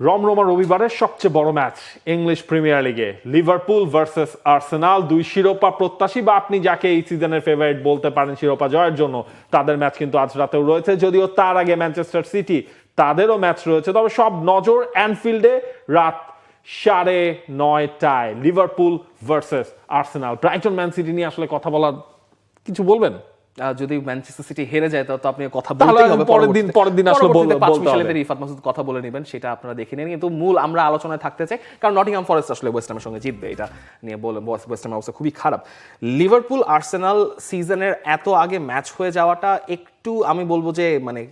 রমরমা রবিবারের সবচেয়ে বড় ম্যাচ, ইংলিশ প্রিমিয়ার লিগে। লিভারপুল ভার্সেস আর্সেনাল, দুই শিরোপা প্রত্যাশী বা আপনি যাকে এই সিজনের ফেভারিট বলতে পারেন শিরোপা জয়ের জন্য, তাদের ম্যাচ কিন্তু আজ রাতেও রয়েছে, যদিও তার আগে ম্যানচেস্টার সিটি, তাদেরও ম্যাচ রয়েছে, তবে সব নজর অ্যানফিল্ডে রাত সাড়ে নয়টায়। Liverpool versus Arsenal. Brighton Man City নিয়ে আসলে কথা বলার কিছু বলবেন? যদি ম্যানচেস্টার সিটি হেরে যায় তো আপনি কথা বলতেই হবে পরের দিন- পরের দিন আসলে বলতে হবে। রিফাত মাসুদ কথা বলে নেবেন সেটা আপনারা দেখে নেন। কিন্তু মূল আমরা আলোচনায় থাকতে চাই কারণ নটিংহাম ফরেস্ট আসলে ওয়েস্ট হামের সঙ্গে জিতবে এটা নিয়ে বলে ওয়েস্ট হামের অবস্থা খুবই খারাপ। লিভারপুল আর্সেনাল সিজনের এত আগে ম্যাচ হয়ে যাওয়াটা একটু আমি বলব যে মানে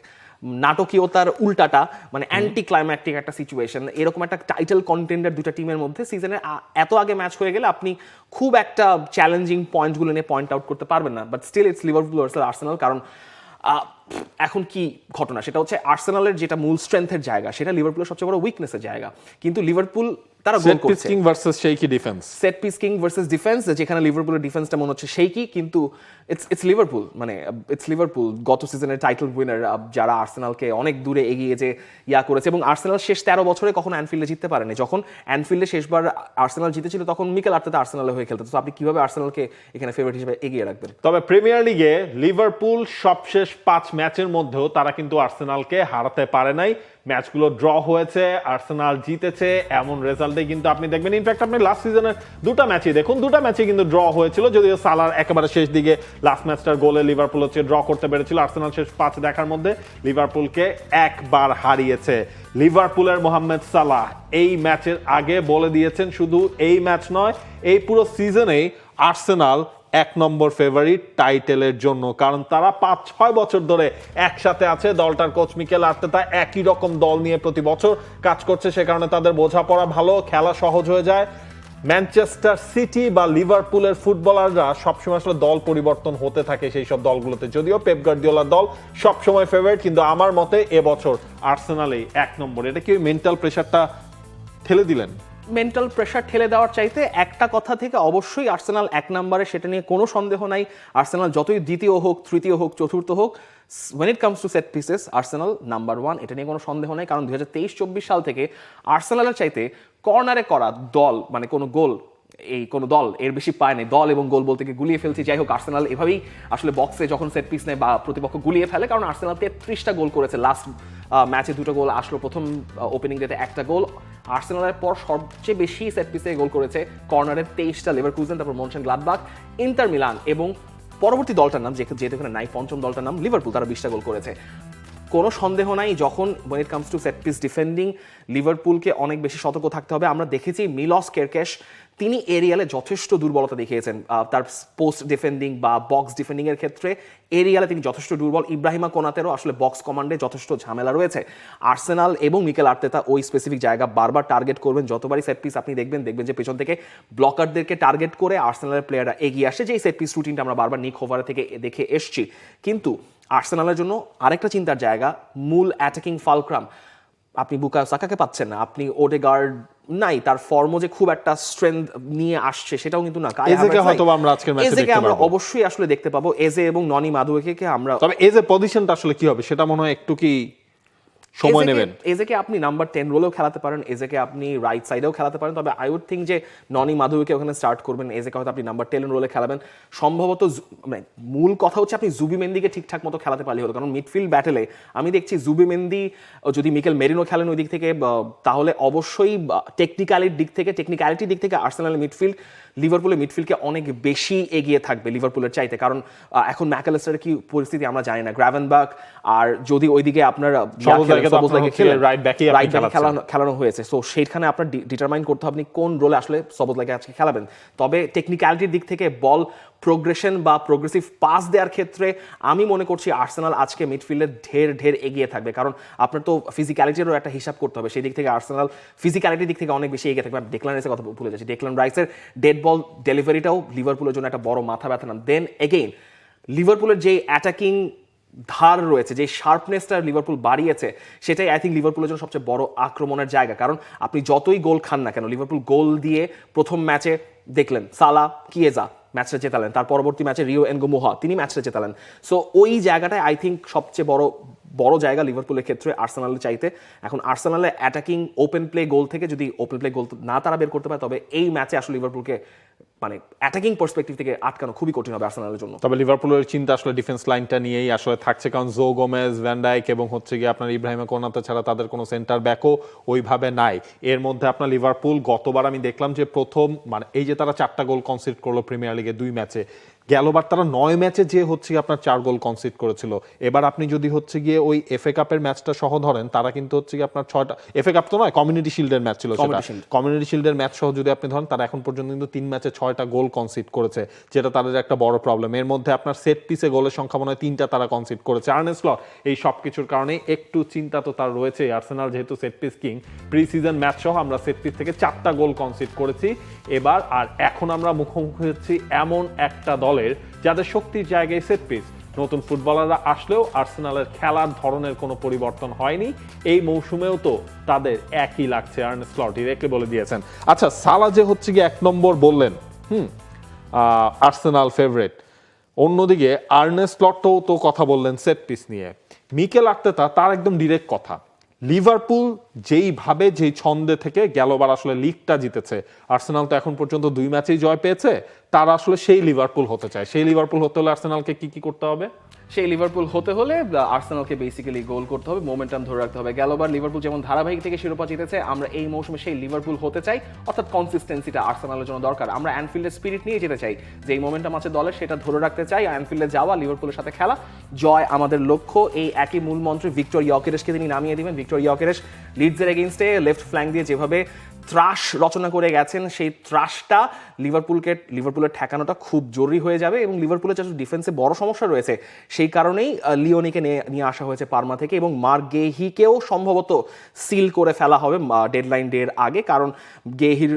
নাটকীয়তার উল্টাটা মানে অ্যান্টি ক্লাইম্যাটিক একটা সিচুয়েশন এরকম একটা টাইটেল কন্টেন্ডার দুটা টিমের মধ্যে সিজনে এত আগে ম্যাচ হয়ে গেলে আপনি খুব একটা চ্যালেঞ্জিং পয়েন্টগুলো নিয়ে পয়েন্ট আউট করতে পারবেন না। But still it's Liverpool versus Arsenal কারণ এখন কি ঘটনা? সেটা হচ্ছে আর্সেনালের যেটা মূল স্ট্রেংথের জায়গা, সেটা লিভারপুলের সবচেয়ে বড় উইকনেসের জায়গা। কিন্তু লিভারপুল তারা goal set piece king versus defence set piece king versus defence যেখানে লিভারপুলের ডিফেন্সটা মনে হচ্ছে কিন্তু ইটস ইটস লিভারপুল মানে ইটস লিভারপুল গত সিজনের টাইটেল উইনার যারা আর্সেনালকে অনেক দূরে এগিয়ে যে ইয়া করেছে। এবং আর্সেনাল শেষ তেরো বছরে কখনো অ্যানফিল্ডে জিততে পারেনি। যখন অ্যানফিল্ডে শেষবার আর্সেনাল জিতেছিল তখন মিকেল আর্তেতা আর্সেনালে হয়ে খেলতে। তো আপনি কীভাবে আর্সেনালকে এখানে ফেভারিট হিসেবে এগিয়ে রাখবেন? তবে প্রিমিয়ার লিগে লিভারপুল সবশেষ পাঁচ ম্যাচের মধ্যেও তারা কিন্তু আর্সেনালকে হারাতে পারে নাই। ম্যাচগুলো ড্র হয়েছে, আর্সেনাল জিতেছে, এমন রেজাল্টে কিন্তু আপনি দেখবেন। ইনফ্যাক্ট আপনি লাস্ট সিজনের দুটো ম্যাচই দেখুন, দুটো ম্যাচে কিন্তু ড্র হয়েছিল, যদিও সালার একেবারে শেষ দিকে লাস্ট ম্যাচটার গোলে লিভারপুল হচ্ছে ড্র করতে পেরেছিল, আর্সেনাল শেষ পাঁচ দেখার মধ্যে লিভারপুলকে একবার হারিয়েছে। লিভারপুলের মোহাম্মদ সালাহ এই ম্যাচের আগে বলে দিয়েছেন, শুধু এই ম্যাচ নয়, এই পুরো সিজনেই আর্সেনাল এক নম্বর ফেভারিট টাইটেলের জন্য, কারণ তারা পাঁচ, ছয় বছর ধরে একসাথে আছে। দলটার কোচ মিকেল আর্তেতা একই রকম দল নিয়ে প্রতি বছর কাজ করছে, সে কারণে তাদের বোঝাপড়া ভালো, খেলা সহজ হয়ে যায়। ম্যানচেস্টার সিটি বা লিভারপুলের ফুটবলাররা সবসময় আসলে দল পরিবর্তন হতে থাকে সেই সব দলগুলোতে। যদিও পেপ গার্দিওলার দল সবসময় ফেভারিট কিন্তু আমার মতে এবছর আর্সেনালেই এক নম্বর। এটা কি মেন্টাল প্রেশারটা ঠেলে দিলেন? মেন্টাল প্রেশার ঠেলে দেওয়ার চাইতে একটা কথা থেকে অবশ্যই আর্সেনাল এক নম্বরে, সেটা নিয়ে কোনো সন্দেহ নাই। আর্সেনাল যতই দ্বিতীয় হোক, তৃতীয় হোক, চতুর্থ হোক when it comes to set pieces Arsenal number one এটা নিয়ে কোনো সন্দেহ নাই। কারণ দুই হাজার সাল থেকে আর্সেনালের চাইতে কর্নারে করা দল মানে কোনো গোল, এই কোনো দল, এর বেশি পায় নাই। দল এবং গোল বলতে গুলিয়ে ফেলছি। যাই হোক আর্সেনাল এভাবেই আসলে বক্সে যখন সেট পিস নেয় বা প্রতিপক্ষ গুলিয়ে ফেলে, কারণ আর্সেনাল তেত্রিশটা গোল করেছে লাস্ট ম্যাচে দুটো গোল আসলো। প্রথম ওপেনিং ডেতে একটা গোল। আর্সেনালের পর সবচেয়ে বেশি সেট পিসে গোল করেছে কর্নারের তেইশটা লেভার ক্রুজেন তারপর মনসেন গ্লাদবাক ইন্টার মিলান এবং পরবর্তী দলটার নাম যেহেতু এখানে নাই, পঞ্চম দলটার নাম লিভারপুল, তারা বিশটা গোল করেছে। কোনো সন্দেহ নাই, যখন when it comes to set piece defending লিভারপুলকে অনেক বেশি সতর্ক থাকতে হবে। আমরা দেখেছি মিলস কেরকেশ তিনি এরিয়ালে যথেষ্ট দুর্বলতা দেখিয়েছেন তার পোস্ট ডিফেন্ডিং বা বক্স ডিফেন্ডিং এর ক্ষেত্রে। এরিয়ালে তিনি যথেষ্ট দুর্বল। ইব্রাহিমা কোনাতেরও আসলে বক্স কমান্ডে যথেষ্ট ঝামেলা রয়েছে। আর্সেনাল এবং মিকেল আর্তেতা ওই স্পেসিফিক জায়গা বারবার টার্গেট করবেন। যতবারই সেট পিস আপনি দেখবেন দেখবেন যে পেছন থেকে ব্লকারদেরকে টার্গেট করে আর্সেনালের প্লেয়াররা এগিয়ে আসে। যেই সেট পিস রুটিনটা আমরা বারবার নিক হোভারে থেকে দেখে এসছি। কিন্তু আর্সেনালের জন্য আরেকটা চিন্তার জায়গা, মূল অ্যাটাকিং ফালক্রাম আপনি বুকা সাকাকে পাচ্ছেন না। আপনি ওডেগার্ড নাই তার ফর্ম যে খুব একটা স্ট্রেংথ নিয়ে আসছে সেটাও কিন্তু না। এজেকে হয়তো আমরা আজকের ম্যাচে এজেকে দেখতে আমরা অবশ্যই আসলে দেখতে পাবো। এজে এবং ননি মাদুয়েকে আমরা তবে এজে পজিশনটা আসলে কি হবে সেটা মনে হয় একটু কি সময় নেবেন এজেকে আপনি নাম্বার টেন রোলেও খেলাতে পারেন এজেকে আপনি রাইট সাইডেও খেলাতে পারেন তবে আই উড থিঙ্ক যে ননি মাধবীকে ওখানে স্টার্ট করবেন এজেকে হয়তো আপনি নাম্বার টেন রোলে খেলাবেন। সম্ভবত মানে মূল কথা হচ্ছে আপনি জুবি মেন্দিকে ঠিকঠাক মতো খেলাতে পারলে হলো কারণ মিডফিল্ড ব্যাটেলে আমি দেখছি জুবি মেন্দি যদি মিকেল মেরিনো খেলেন ওই দিক থেকে তাহলে অবশ্যই টেকনিক্যালির দিক থেকে টেকনিক্যালিটির দিক থেকে আর্সেনাল মিডফিল্ড লিভারপুলের মিডফিল্ডকে অনেক বেশি এগিয়ে থাকবে লিভারপুলের চাইতে। কারণ এখন ম্যাকালেস্টারের কি পরিস্থিতি আমরা জানি না। গ্রাভেনবার্গ আর যদি ওইদিকে আপনার খেলানো হয়েছে। সো সেইখানে আপনার ডিটারমাইন করতে হবে আপনি কোন রোলে আসলে সবজ লাগে আজকে খেলাবেন। তবে টেকনিক্যালিটির দিক থেকে বল প্রোগ্রেশন বা প্রোগ্রেসিভ পাস দেওয়ার ক্ষেত্রে আমি মনে করছি আর্সেনাল আজকে মিডফিল্ডে ঢের ঢের এগিয়ে থাকবে। কারণ আপনার তো ফিজিক্যালিটিরও একটা হিসাব করতে হবে। সেই দিক থেকে আর্সেনাল ফিজিক্যালিটির দিক থেকে অনেক বেশি এগিয়ে থাকবে। ডেকলান রাইসের কথা ভুলে যাচ্ছি। ডেকলান রাইসের ডেড বল ডেলিভারিটাও লিভারপুলের জন্য একটা বড় মাথা ব্যথা নাম দেন এগেইন লিভারপুলের যে অ্যাটাকিং ধার রয়েছে, যে শার্পনেসটা লিভারপুল বাড়িয়েছে, সেটাই আই থিঙ্ক লিভারপুলের জন্য সবচেয়ে বড় আক্রমণের জায়গা। কারণ আপনি যতই গোল খান না কেন লিভারপুল গোল দিয়ে প্রথম ম্যাচে দেখলেন সালা কিয়েজা ম্যাচটা জেতালেন। তার পরবর্তী ম্যাচে রিও এনগোমোহা, তিনি ম্যাচটা জেতালেন। সো ওই জায়গাটায় আই থিঙ্ক সবচেয়ে বড় বড় জায়গা লিভারপুলের ক্ষেত্রে আর্সেনালের চাইতে। এখন আর্সেনালে অ্যাটাকিং ওপেন প্লে গোল থেকে যদি ওপেন প্লে গোল না তারা বের করতে পারে, তবে এই ম্যাচে আসলে লিভারপুলকে মানে অ্যাটাকিং পার্সপেক্টিভ থেকে আটকানো খুবই কঠিন হবে আর্সেনালের জন্য। তবে লিভারপুলের চিন্তা আসলে ডিফেন্স লাইনটা নিয়েই আসলে থাকছে কারণ জো গোমেজ ভ্যান্ডাইক এবং হচ্ছে গিয়ে আপনার ইব্রাহিমা কোনাতে ছাড়া তাদের কোনো সেন্টার ব্যাকও ওইভাবে নাই। এর মধ্যে আপনার লিভারপুল গতবার আমি দেখলাম যে প্রথম মানে এই যে তারা চারটা গোল কনসিড করল প্রিমিয়ার লিগে দুই ম্যাচে গেলবার তারা নয় ম্যাচে যে হচ্ছে গিয়ে আপনার চার গোল কনসিড করেছিল। এবার আপনি যদি হচ্ছে গিয়ে ওই এফএ কাপের ম্যাচটা সহ ধরেন তারা কিন্তু হচ্ছে গিয়ে আপনার ছয়টা এফএ কাপ তো নয় কমিউনিটি শিল্ডের ম্যাচ ছিল সেটা। কমিউনিটি শিল্ডের ম্যাচ সহ যদি আপনি ধরেন তারা এখন পর্যন্ত কিন্তু তিন ম্যাচে ছয়টা গোল কনসিড করেছে, যেটা তাদের একটা বড় প্রবলেম এর মধ্যে আপনার সেট পিসে গোলের সংখ্যা মনে হয় তিনটা তারা কনসিড করেছে। আর্নেস ল এই সব কিছুর কারণে একটু চিন্তা তো তার রয়েছে। আর্সেনাল যেহেতু set piece king pre season match সহ আমরা সেট পিস থেকে চারটা গোল কনসিড করেছি। এবার আর এখন আমরা মুখোমুখি হচ্ছি এমন একটা দলের যাদের শক্তির জায়গায় সেট পিস নতুন ফুটবলাররা আসলেও আর্সেনালের খেলার ধরনের কোনো পরিবর্তন হয়নি। এই মৌসুমেও তো তাদের একই লাগছে আর্নেস স্লট ডিরেক্টলি বলে দিয়েছেন। আচ্ছা সালা যে হচ্ছে গিয়ে এক নম্বর বললেন, হুম আর্সেনাল ফেভারিট অন্যদিকে আর্নেস স্লটও তো কথা বললেন সেট পিস নিয়ে। মিকেল আর্তেতা, তার একদম ডিরেক্ট কথা। লিভারপুল যেইভাবে, যেই ছন্দে থেকে গেলবার আসলে লিগটা জিতেছে। আর্সেনাল তো এখন পর্যন্ত দুই ম্যাচেই জয় পেয়েছে। তারা আসলে সেই লিভারপুল হতে চায়। সেই লিভারপুল হতে হলে আর্সেনালকে কি কি করতে হবে? সেই লিভারপুল হতে হলে আর্সেনালকে বেসিক্যালি গোল করতে হবে মোমেন্টাম ধরে রাখতে হবে। গেলবার লিভারপুল যেমন ধারাবাহিক থেকে শিরোপা জিতেছে, আমরা এই মৌসুমে সেই লিভারপুল হতে চাই। অর্থাৎ কনসিস্টেন্সিটা আর্সেনালের জন্য দরকার। আমরা অ্যানফিল্ডের স্পিরিট নিয়ে যেতে চাই। যে এই মোমেন্টাম আছে দলের সেটা ধরে রাখতে চাই। অ্যানফিল্ডে যাওয়া লিভারপুলের সাথে খেলা, জয় আমাদের লক্ষ্য। এই একই মূল মন্ত্র ভিক্টর ইয়কেরেসকে তিনি নামিয়ে দিবেন। ভিক্টর ইয়কেরেস লিডসের এগেনস্টে লেফট ফ্ল্যাঙ্ক দিয়ে যেভাবে ত্রাস রচনা করে গেছেন, সেই ত্রাসটা লিভারপুলকে, লিভারপুলের ঠেকানোটা খুব জরুরি হয়ে যাবে এবং লিভারপুলের যেহেতু ডিফেন্সে বড় সমস্যা রয়েছে, সেই কারণেই লিওনিকে নিয়ে আসা হয়েছে পার্মা থেকে এবং মার গেহিকেও সম্ভবত সিল করে ফেলা হবে ডেডলাইন ডের আগে। কারণ গেহির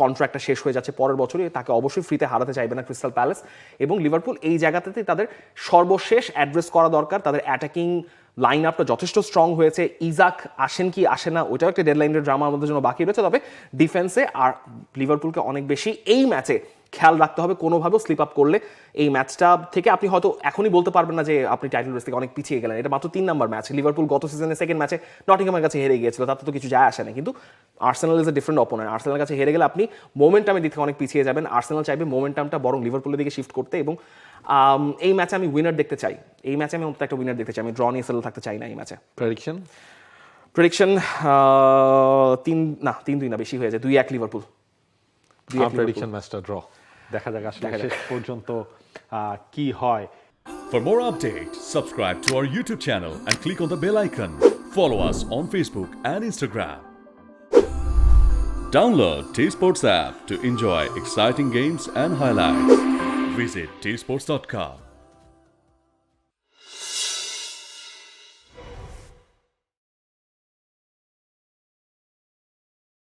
কন্ট্রাক্টটা শেষ হয়ে যাচ্ছে পরের বছরই, তাকে অবশ্যই ফ্রিতে হারাতে চাইবে না ক্রিস্টাল প্যালেস এবং লিভারপুল এই জায়গাটাতে তাদের সর্বশেষ অ্যাড্রেস করা দরকার, তাদের অ্যাটাকিং লাইন আপটা যথেষ্ট স্ট্রং হয়েছে। ইজাক আসেন কি আসে না, ওইটাও একটা ডেডলাইনের ড্রামা আমাদের জন্য বাকি রয়েছে। তবে ডিফেন্সে আর লিভারপুলকে অনেক বেশি এই ম্যাচে খেয়াল রাখতে হবে কোনোভাবেও স্লিপ আপ করলে এই ম্যাচটা থেকে আপনি হয়তো এখনই বলতে পারবেন না যে আপনি টাইটেল রেস থেকে অনেক পিছিয়ে গেলেন। এটা মাত্র তিন নাম্বার ম্যাচ লিভারপুল গত সিজনের সেকেন্ড ম্যাচে নটিংহামের কাছে হেরে গিয়েছিল তাতে তো কিছু যায় আসে না। কিন্তু Arsenal is a different opponent Arsenal কাছে হেরে গেলে আপনি মোমেন্টামের দিক থেকে অনেক পিছিয়ে যাবেন। আর্সেনাল চাইবে মোমেন্টামটা বরং লিভারপুলের দিকে শিফট করতে এবং এই ম্যাচে আমি উইনার দেখতে চাই। এই ম্যাচে আমি একটা উইনার দেখতে চাই। আমি ড্র নিয়ে সেটেল থাকতে চাই না এই ম্যাচে প্রেডিকশন প্রেডিকশন তিন না তিন দুই না বেশি হয়ে যায়। দুই এক লিভারপুল দুই এক লিভারপুল। প্রেডিকশন ম্যাচটা ড্র দেখা যাক আসলে শেষ পর্যন্ত কি হয় For more updates, subscribe to our YouTube channel and click on the bell icon. Follow us on Facebook and Instagram. Download T Sports app to enjoy exciting games and highlights. Visit tsports.com.